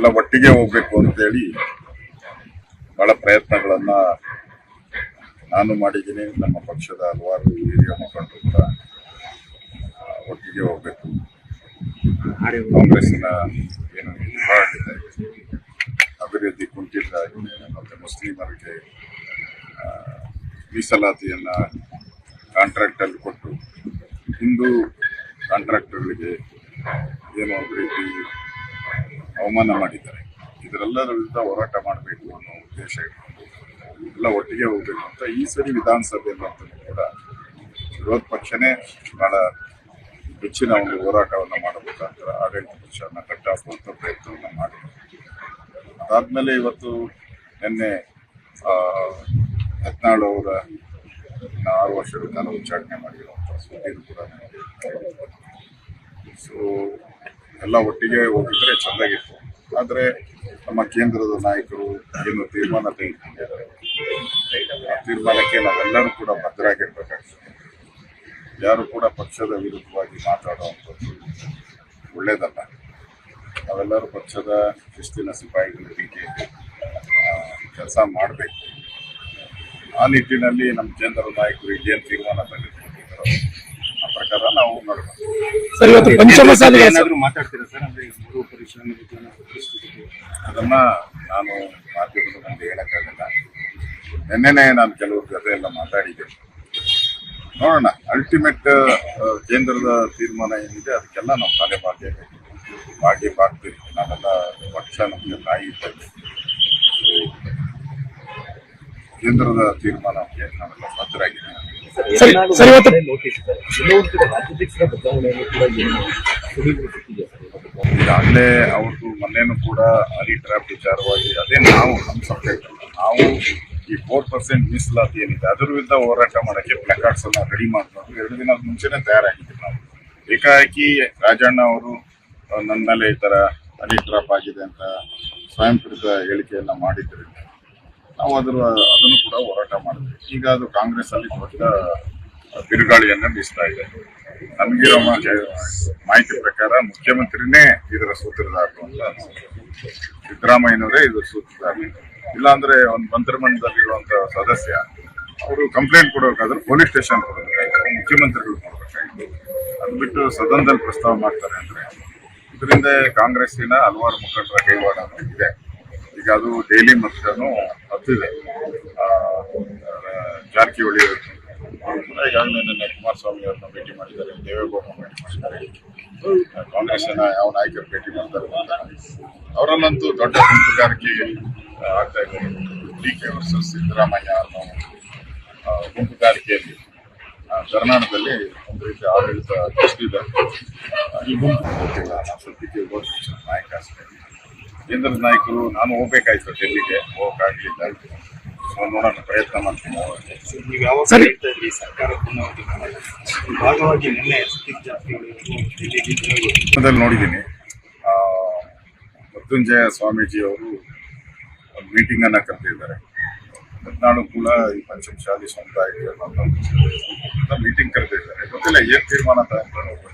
ಎಲ್ಲ ಒಟ್ಟಿಗೆ ಹೋಗ್ಬೇಕು ಅಂತೇಳಿ ಬಹಳ ಪ್ರಯತ್ನಗಳನ್ನ ನಾನು ಮಾಡಿದ್ದೀನಿ. ನಮ್ಮ ಪಕ್ಷದ ಹಲವಾರು ಹಿರಿಯ ಮುಖಂಡರು ಕೂಡ ಒಟ್ಟಿಗೆ ಹೋಗ್ಬೇಕು. ಕಾಂಗ್ರೆಸ್ನ ಏನು ಅಭಿವೃದ್ಧಿ ಕುಂಠಿತ ಆಗಿದೆ. ಮತ್ತೆ ಮುಸ್ಲಿಮರಿಗೆ ಕಾಂಟ್ರಾಕ್ಟ್ ಅಲ್ಲಿ ಕೊಟ್ಟು, ಹಿಂದೂ ಕಾಂಟ್ರಾಕ್ಟರ್ಗಳಿಗೆ ಏನೋ ರೀತಿ ಅವಮಾನ ಮಾಡಿದ್ದಾರೆ. ಇದರೆಲ್ಲರ ವಿರುದ್ಧ ಹೋರಾಟ ಮಾಡಬೇಕು ಅನ್ನೋ ಉದ್ದೇಶ ಇಟ್ಕೊಂಡು ಎಲ್ಲ ಒಟ್ಟಿಗೆ ಹೋಗ್ಬೇಕು ಅಂತ ಈ ಸರಿ ವಿಧಾನಸಭೆಯಲ್ಲಂತೂ ಕೂಡ ವಿರೋಧ ಪಕ್ಷನೇ ಬಹಳ ಹೆಚ್ಚಿನ ಒಂದು ಹೋರಾಟವನ್ನು ಮಾಡಬೇಕಾದ್ರೆ ಆಡಳಿತ ಪಕ್ಷವನ್ನು ಕಟ್ಟಾಕುವಂಥ ಪ್ರಯತ್ನವನ್ನು ಮಾಡಿದೆ ಅದಾದ್ಮೇಲೆ ಇವತ್ತು ನಿನ್ನೆ ಹದಿನಾಳು ಅವರ ಆರು ವರ್ಷದ ಕಾಲ ಉಚ್ಚಾಟನೆ ಮಾಡಿರುವಂಥ ಸುದ್ದಿನೂ ಕೂಡ ಸೊ ಎಲ್ಲ ಒಟ್ಟಿಗೆ ಹೋಗಿದ್ರೆ ಚೆನ್ನಾಗಿತ್ತು ಆದ್ರೆ ನಮ್ಮ ಕೇಂದ್ರದ ನಾಯಕರು ಏನು ತೀರ್ಮಾನ ತೆಗೆದುಕೊಂಡಿದ್ದಾರೆ? ಆ ತೀರ್ಮಾನಕ್ಕೆ ನಾವೆಲ್ಲರೂ ಕೂಡ ಭದ್ರಾಗಿರ್ಬೇಕಾಗ್ತದೆ. ಯಾರು ಕೂಡ ಪಕ್ಷದ ವಿರುದ್ಧವಾಗಿ ಮಾತಾಡುವಂಥದ್ದು ಒಳ್ಳೇದಲ್ಲ. ನಾವೆಲ್ಲರೂ ಪಕ್ಷದ ಶಿಸ್ತಿನ ಸಿಪಾಯಿಗಳ ರೀತಿ ಕೆಲಸ ಮಾಡಬೇಕು. ಆ ನಿಟ್ಟಿನಲ್ಲಿ ನಮ್ಮ ಕೇಂದ್ರದ ನಾಯಕರು ಏನು ತೀರ್ಮಾನ ತೆಗೆದುಕೊಂಡಿದ್ದಾರೋ ಪ್ರಕಾರ ನಾವು ನೋಡಬೇಕು. ಸರ್ ಇವತ್ತು ಏನಾದ್ರು ಮಾತಾಡ್ತೀರಾ ಸರ್? ಅಂದ್ರೆ ಈ ಮೂರು ಪರಿಶೀಲನೆ ಪರಿಸ್ಥಿತಿ ಅದನ್ನ ನಾನು ಮಾಧ್ಯಮದ ಮುಂದೆ ಹೇಳಕ್ಕಾಗಲ್ಲ. ನಿನ್ನೆನೆ ನಾನು ಕೆಲವ್ರ ಜೊತೆ ಎಲ್ಲ ಮಾತಾಡಿದ್ದೆ. ನೋಡೋಣ ಅಲ್ಟಿಮೇಟ್ ಕೇಂದ್ರದ ತೀರ್ಮಾನ ಏನಿದೆ ಅದಕ್ಕೆಲ್ಲ ನಾವು ತಲೆ ಬಾಗಬೇಕು ಬಾಗಿ ಬಾಗ್ತೀವಿ ನಾವೆಲ್ಲ ಪಕ್ಷ ನಮಗೆ ತಾಯಿ ಕೇಂದ್ರದ ತೀರ್ಮಾನಕ್ಕೆ ನಾವೆಲ್ಲ ಬದ್ಧರಾಗಿದ್ದೀವಿ ಸರಿ ಇವತ್ತು. ಈಗಾಗಲೇ ಅವ್ರದ್ದು ಮೊನ್ನೆನೂ ಕೂಡ ಅಲ್ಲಿ ಟ್ರ್ಯಾಪ್ ವಿಚಾರವಾಗಿ ಅದೇ ನಾವು ನಮ್ಮ ಸಬ್ಜೆಕ್ಟ್ ನಾವು ಈ ಫೋರ್ ಪರ್ಸೆಂಟ್ ಮೀಸಲಾತಿ ಏನಿದೆ ಅದ್ರ ವಿರುದ್ಧ ಹೋರಾಟ ಮಾಡಕ್ಕೆ ಪ್ಲಕಾರ್ಡ್ಸ್ ಅನ್ನ ರೆಡಿ ಮಾಡ್ಕೊಂಡು ಎರಡು ದಿನದ ಮುಂಚೆನೆ ತಯಾರಾಗಿದ್ದೀವಿ ನಾವು. ಏಕಾಏಕಿ ರಾಜಣ್ಣ ಅವರು ನನ್ನ ಮೇಲೆ ಈ ತರ ಅಲಿ ಟ್ರಾಪ್ ಆಗಿದೆ ಅಂತ ಸ್ವಯಂ ಕೃತ ಹೇಳಿಕೆಯನ್ನ ಮಾಡಿದ್ರಿಂದ ನಾವು ಅದರ ಅದನ್ನು ಕೂಡ ಹೋರಾಟ ಮಾಡಿದ್ವಿ. ಈಗ ಅದು ಕಾಂಗ್ರೆಸ್ ಅಲ್ಲಿ ದೊಡ್ಡ ಬಿರುಗಾಳಿಯನ್ನ ಬೀಸ್ತಾ ಇದೆ. ನಮಗಿರೋ ಮಾಹಿತಿ ಪ್ರಕಾರ ಮುಖ್ಯಮಂತ್ರಿನೇ ಇದರ ಸೂತ್ರಧಾರರು ಅಂತ. ಸಿದ್ದರಾಮಯ್ಯನವರೇ ಇದರ ಸೂತ್ರಧಾರ. ಇಲ್ಲಾಂದ್ರೆ ಒಂದು ಮಂತ್ರಿಮಂಡಲದಲ್ಲಿರುವಂತ ಸದಸ್ಯ, ಅವರು ಕಂಪ್ಲೇಂಟ್ ಕೊಡಬೇಕಾದ್ರೆ ಪೊಲೀಸ್ ಸ್ಟೇಷನ್ ಕೊಡಬೇಕಾಗಿತ್ತು ಮುಖ್ಯಮಂತ್ರಿಗಳು ಕೊಡಬೇಕಾಗಿತ್ತು ಅದು ಬಿಟ್ಟು ಸದನದಲ್ಲಿ ಪ್ರಸ್ತಾವ ಮಾಡ್ತಾರೆ ಅಂದ್ರೆ, ಇದರಿಂದ ಕಾಂಗ್ರೆಸ್ಸಿನ ಹಲವಾರು ಮುಖಂಡರ ಕೈವಾಡ ಇದೆ. ಈಗ ಅದು ಡೈಲಿ ಮತ್ತನು ಹತ್ತಿದೆ. ಜಾರಕಿಹೊಳಿ ಅವರು. ಕೂಡ ನಿನ್ನೆ ಕುಮಾರಸ್ವಾಮಿ ಅವ್ರನ್ನ ಭೇಟಿ ಮಾಡಿದ್ದಾರೆ. ದೇವೇಗೌಡರನ್ನ ಭೇಟಿ ಮಾಡಿದ್ದಾರೆ. ಕಾಂಗ್ರೆಸ್ನ ಯಾವ ನಾಯಕರು ಭೇಟಿ ಮಾಡ್ತಾರೆ ಅವರಲ್ಲಂತೂ ದೊಡ್ಡ ಗುಂಪುಗಾರಿಕೆ ಆಗ್ತಾ ಇದೆ. ಡಿ ಕೆ ವರ್ಸಸ್ ಸಿದ್ದರಾಮಯ್ಯ ಅನ್ನೋ ಗುಂಪುಗಾರಿಕೆಯಲ್ಲಿ ಕರ್ನಾಟಕದಲ್ಲಿ ಒಂದು ರೀತಿ ಆಡಳಿತ ಈ ಗುಂಪು ಗೊತ್ತಿಲ್ಲ ನಾವು ಸದ್ಯಕ್ಕೆ ನಾಯಕ. ಕೇಂದ್ರದ ನಾಯಕರು ನಾನು ಹೋಗ್ಬೇಕಾಯ್ತು ಡೆಲ್ಲಿಗೆ. ಹೋಗಕ್ಕಾಗ್ಲಿಲ್ಲ ಸೊ ನೋಡೋಣ ಪ್ರಯತ್ನ ಮಾಡ್ತೀನಿ ಭಾಗವಾಗಿ ನಿನ್ನೆ ನೋಡಿದ್ದೀನಿ. ಆ, ಮೃತ್ಯುಂಜಯ ಸ್ವಾಮೀಜಿ ಅವರು ಮೀಟಿಂಗ್ ಅನ್ನ ಕರೆದಿದ್ದಾರೆ. ಹದಿನಾಳು ಕೂಡ ಈ ಪಂಚಮಶಾಲಿ ಸಮುದಾಯ ಮೀಟಿಂಗ್ ಕರೆದಿದ್ದಾರೆ. ಗೊತ್ತಿಲ್ಲ ಏನ್ ತೀರ್ಮಾನ ತಗೊಂಡು